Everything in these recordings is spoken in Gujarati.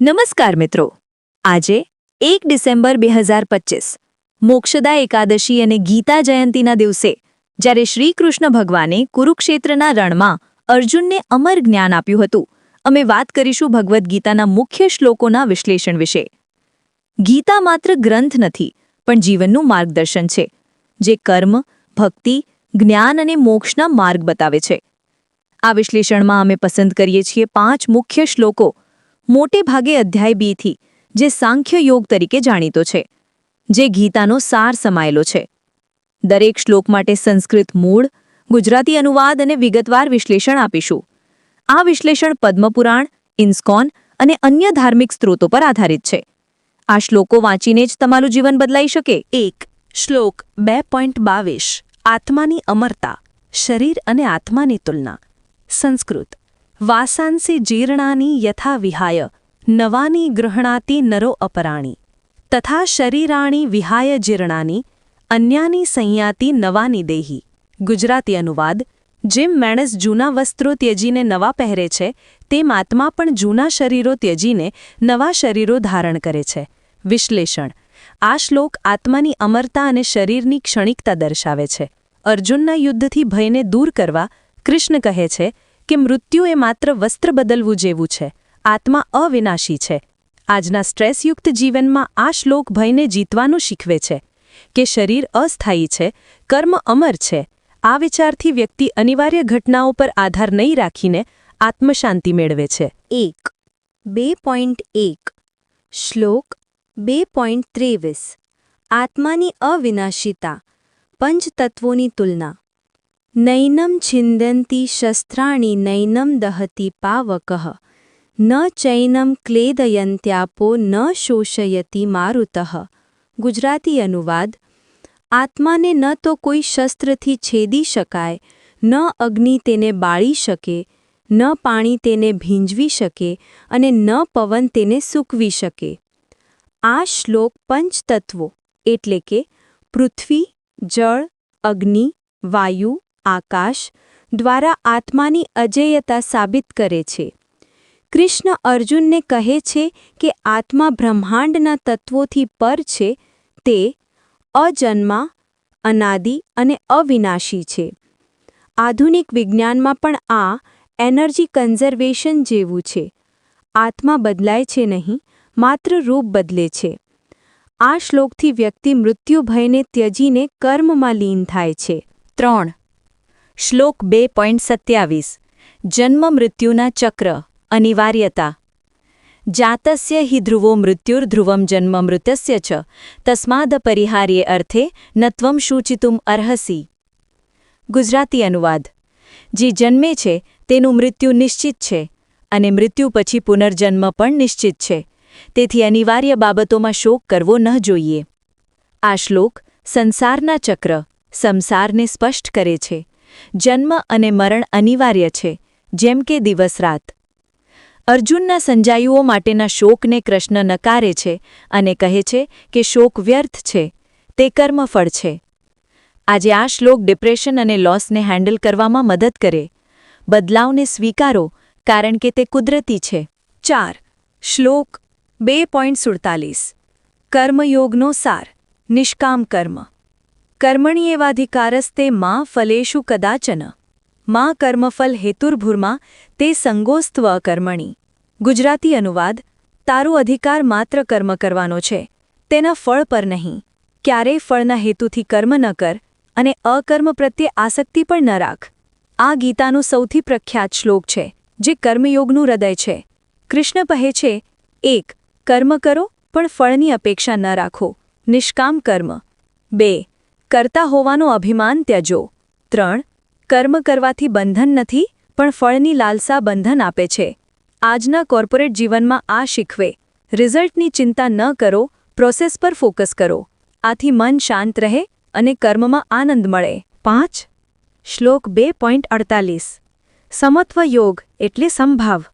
નમસ્કાર મિત્રો. આજે એક ડિસેમ્બર બે હજાર પચીસ, મોક્ષદા એકાદશી અને ગીતા જયંતીના દિવસે જ્યારે શ્રીકૃષ્ણ ભગવાને કુરુક્ષેત્રના રણમાં અર્જુનને અમર જ્ઞાન આપ્યું હતું, અમે વાત કરીશું ભગવદ્ ગીતાના મુખ્ય શ્લોકોના વિશ્લેષણ વિશે. ગીતા માત્ર ગ્રંથ નથી, પણ જીવનનું માર્ગદર્શન છે, જે કર્મ, ભક્તિ, જ્ઞાન અને મોક્ષના માર્ગ બતાવે છે. આ વિશ્લેષણમાં અમે પસંદ કરીએ છીએ પાંચ મુખ્ય શ્લોકો મોટે ભાગે અધ્યાય બીથી જે સાંખ્ય યોગ તરીકે જાણીતો છે, જે ગીતાનો સાર સમાયેલો છે. દરેક શ્લોક માટે સંસ્કૃત મૂળ, ગુજરાતી અનુવાદ અને વિગતવાર વિશ્લેષણ આપીશું. આ વિશ્લેષણ પદ્મપુરાણ, ઇન્સ્કોન અને અન્ય ધાર્મિક સ્ત્રોતો પર આધારિત છે. આ શ્લોકો વાંચીને જ તમારું જીવન બદલાઈ શકે. એક, શ્લોક બે પોઈન્ટ બાવીસ, આત્માની અમરતા, શરીર અને આત્માની તુલના, સંસ્કૃત. વાસાંસી જીર્ણાની યથા વિહાય નવાની ગૃહણાતી નરો અપરાણી. તથા શરીરાણી વિહાય જીર્ણાની, અન્યાની સંયાતિ નવાની દેહી. ગુજરાતી અનુવાદ, જેમ માણસ જૂના વસ્ત્રો ત્યજીને નવા પહેરે છે, તેમ આત્મા પણ જૂના શરીરો ત્યજીને નવા શરીરો ધારણ કરે છે. વિશ્લેષણ, આ શ્લોક આત્માની અમરતા અને શરીરની ક્ષણિકતા દર્શાવે છે. અર્જુનના યુદ્ધથી ભયને દૂર કરવા કૃષ્ણ કહે છે કે મૃત્યુ એ માત્ર વસ્ત્ર બદલવું જેવું છે. આત્મા અવિનાશી છે. આજના સ્ટ્રેસયુક્ત જીવનમાં આ શ્લોક ભયને જીતવાનું શીખવે છે કે શરીર અસ્થાયી છે, કર્મ અમર છે. આ વિચારથી વ્યક્તિ અનિવાર્ય ઘટનાઓ પર આધાર નહીં રાખીને આત્મશાંતિ મેળવે છે. એક, બે પોઈન્ટ એક, શ્લોક બે પોઈન્ટ ત્રેવીસ. આત્માની અવિનાશિતા, પંચતત્વોની તુલના. નૈનમ છિંદંતી શસ્ત્રાણી નૈનમ દહતી પાવકઃ ન ચૈનમ ક્લેદયંત્યાપો ન શોષયતી મારુતઃ ગુજરાતી અનુવાદ આત્માને ન તો કોઈ શસ્ત્રથી છેદી શકાય ન અગ્નિ તેને બાળી શકે ન પાણી તેને ભીંજવી શકે અને ન પવન તેને સૂકવી શકે આ શ્લોક પંચતત્વો એટલે કે પૃથ્વી જળ અગ્નિ વાયુ આકાશ દ્વારા આત્માની અજેયતા સાબિત કરે છે. કૃષ્ણ અર્જુનને કહે છે કે આત્મા બ્રહ્માંડના તત્વોથી પર છે, તે અજન્મા, અનાદિ અને અવિનાશી છે. આધુનિક વિજ્ઞાનમાં પણ આ એનર્જી કન્ઝર્વેશન જેવું છે. આત્મા બદલાય છે નહીં, માત્ર રૂપ બદલે છે. આ શ્લોકથી વ્યક્તિ મૃત્યુભયને ત્યજીને કર્મમાં લીન થાય છે. ત્રણ શ્લોક બે પોઈન્ટ સત્યાવીસ. જન્મ મૃત્યુના ચક્ર, અનિવાર્યતા. જાતસ્ય હિ ધ્રુવો મૃત્યુર્ધ્રુવમ જન્મ મૃતસ્ય છ. તસ્માદ પરિહાર્યે અર્થે નત્વમ સૂચિતુમ અર્હસી. ગુજરાતી અનુવાદ. જે જન્મે છે, તેનું મૃત્યુ નિશ્ચિત છે અને મૃત્યુ પછી પુનર્જન્મ પણ નિશ્ચિત છે. તેથી અનિવાર્ય બાબતોમાં શોક કરવો ન જોઈએ. આ શ્લોક સંસારના ચક્ર, સંસારને સ્પષ્ટ કરે છે. જન્મ અને મરણ અનિવાર્ય છે, જેમ કે દિવસ રાત. અર્જુનના સંજાયુઓ માટેના શોકને કૃષ્ણ નકારે છે અને કહે છે કે શોક વ્યર્થ છે, તે કર્મફળ છે. આજે આ શ્લોક ડિપ્રેશન અને લોસને હેન્ડલ કરવામાં મદદ કરે. બદલાવને સ્વીકારો, કારણ કે તે કુદરતી છે. ચાર. શ્લોક બે પોઈન્ટ સુડતાલીસ. કર્મયોગનો સાર, નિષ્કામ કર્મ. કર્મણ્યેવાધિકારસ્તે મા ફલેષુ કદાચન મા કર્મફલ હેતુર્ભુર્મા તે સંગોસ્ત્વ કર્મણી ગુજરાતી અનુવાદ તારો અધિકાર માત્ર કર્મ કરવાનો છે તેના ફળ પર નહીં ક્યારેય ફળના હેતુથી કર્મ ન કર અને અકર્મ પ્રત્યે આસક્તિ પણ ન રાખ આ ગીતાનું સૌથી પ્રખ્યાત શ્લોક છે જે કર્મયોગનું હૃદય છે કૃષ્ણ કહે છે એક કર્મ કરો પણ ફળની અપેક્ષા ન રાખો નિષ્કામ કર્મ બે કરતા હોવાનો અભિમાન ત્યજો. ત્રણ, કર્મ કરવાથી બંધન નથી, પણ ફળની લાલસા બંધન આપે છે. આજના કોર્પોરેટ જીવનમાં આ શીખવે. રિઝલ્ટની ચિંતા ન કરો, પ્રોસેસ પર ફોકસ કરો. આથી મન શાંત રહે અને કર્મમાં આનંદ મળે. પાંચ, શ્લોક બે પોઈન્ટ અડતાલીસ. સમત્વ યોગ એટલે સંભાવ.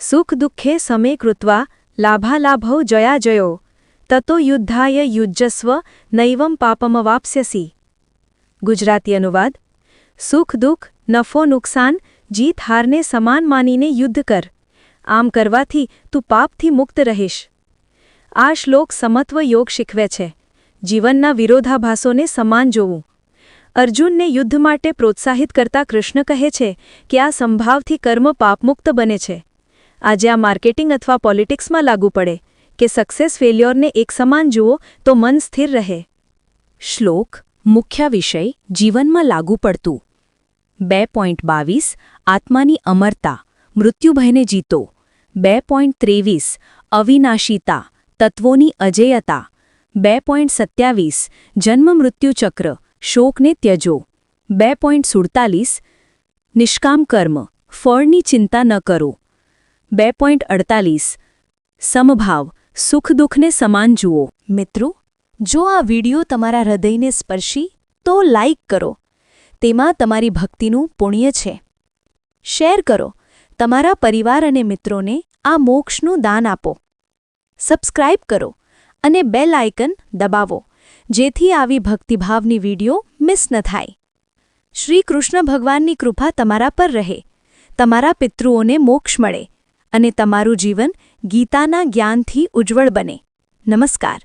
સુખ દુઃખે સમે કૃત્વા, લાભાલાભૌ જયા જયો. તતો યુદ્ધાય યુજ્જસ્વ નૈવમ પાપમવાપ્સ્યસી ગુજરાતી અનુવાદ સુખ દુઃખ નફો નુકસાન જીત હારને સમાન માનીને યુદ્ધ કર આમ કરવાથી તું પાપથી મુક્ત રહીશ આ શ્લોક સમત્વ યોગ શીખવે છે જીવનના વિરોધાભાસોને સમાન જોવું અર્જુનને યુદ્ધ માટે પ્રોત્સાહિત કરતા કૃષ્ણ કહે છે કે આ સંભાવથી કર્મ પાપમુક્ત બને છે આજે આ માર્કેટિંગ અથવા પોલિટિક્સમાં લાગુ પડે કે સક્સેસ ફેલ્યોરને એક સમાન જુઓ તો મન સ્થિર રહે. શ્લોક, મુખ્ય વિષય, જીવનમાં લાગુ પડતું. બે પોઈન્ટ બાવીસ, આત્માની અમરતા, મૃત્યુભયને જીતો. બે પોઈન્ટ ત્રેવીસ, અવિનાશીતા, તત્વોની અજેયતા. બે પોઈન્ટ સત્યાવીસ, જન્મ મૃત્યુ ચક્ર, શોકને ત્યજો. બે પોઈન્ટ સુડતાલીસ, નિષ્કામ કર્મ, ફળની ચિંતા ન કરો. બે પોઈન્ટ અડતાલીસ, સમભાવ સુખ દુઃખને સમાન જુઓ. મિત્રો, જો આ વિડિયો તમારા હૃદયને સ્પર્શી, તો લાઇક કરો. તેમાં તમારી ભક્તિનું પુણ્ય છે. શેર કરો. તમારા પરિવાર અને મિત્રોને આ મોક્ષનું દાન આપો. સબસ્ક્રાઇબ કરો અને બેલ આઇકન દબાવો, જેથી આવી ભક્તિભાવની વિડિયો મિસ ન થાય. શ્રી કૃષ્ણ ભગવાનની કૃપા તમારા પર રહે. તમારા પિતૃઓને મોક્ષ મળે અને તમારું જીવન ગીતાના જ્ઞાનથી ઉજ્જવળ બને. નમસ્કાર.